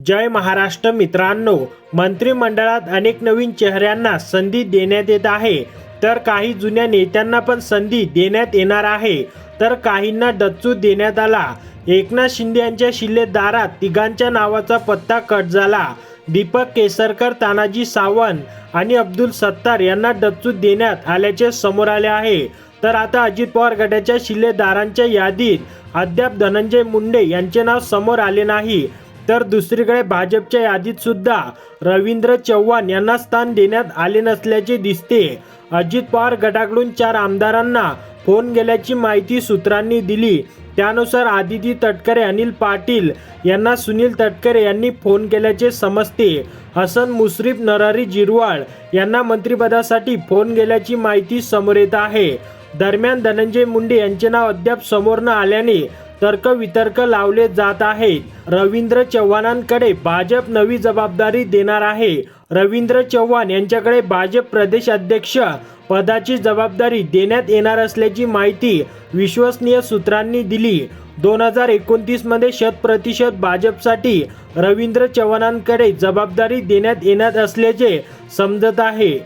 जय महाराष्ट्र मित्रांनो मंत्रिमंडळात अनेक नवीन चेहऱ्यांना संधी देण्यात येत आहे. तर काही जुन्या नेत्यांना पण संधी देण्यात येणार आहे. तर काहींना डच्चू देण्यात आला. एकनाथ शिंदे यांच्या शिल्लेदारात तिघांच्या नावाचा पत्ता कट झाला. दीपक केसरकर तानाजी सावंत आणि अब्दुल सत्तार यांना डच्चू देण्यात आल्याचे समोर आले आहे. तर आता अजित पवार गटाच्या शिल्लेदारांच्या यादीत अद्याप धनंजय मुंडे यांचे नाव समोर आले नाही. तर दुसरीकडे भाजपच्या यादीत सुद्धा रवींद्र चव्हाण यांना स्थान देण्यात आले नसल्याचे दिसते. अजित पवार गटाकडून चार आमदारांना फोन गेल्याची माहिती सूत्रांनी दिली. त्यानुसार आदिती तटकरे अनिल पाटील यांना सुनील तटकरे यांनी फोन केल्याचे समजते. हसन मुश्रीफ नरारी जिरवाळ यांना मंत्रिपदासाठी फोन गेल्याची माहिती समोर येत आहे. दरम्यान धनंजय मुंडे यांचे नाव अद्याप समोर न आल्याने तर्कवितर्क लावले जात आहेत रवींद्र चव्हाणांकडे भाजप नवी जबाबदारी देणार आहे. रवींद्र चव्हाण यांच्याकडे भाजप प्रदेश अध्यक्ष पदाची जबाबदारी देण्यात येणार असल्याची माहिती विश्वसनीय सूत्रांनी दिली. दोन हजार एकोणतीसमध्ये शत प्रतिशत भाजपसाठी रवींद्र चव्हाणांकडे जबाबदारी देण्यात येणार असल्याचे समजत आहे.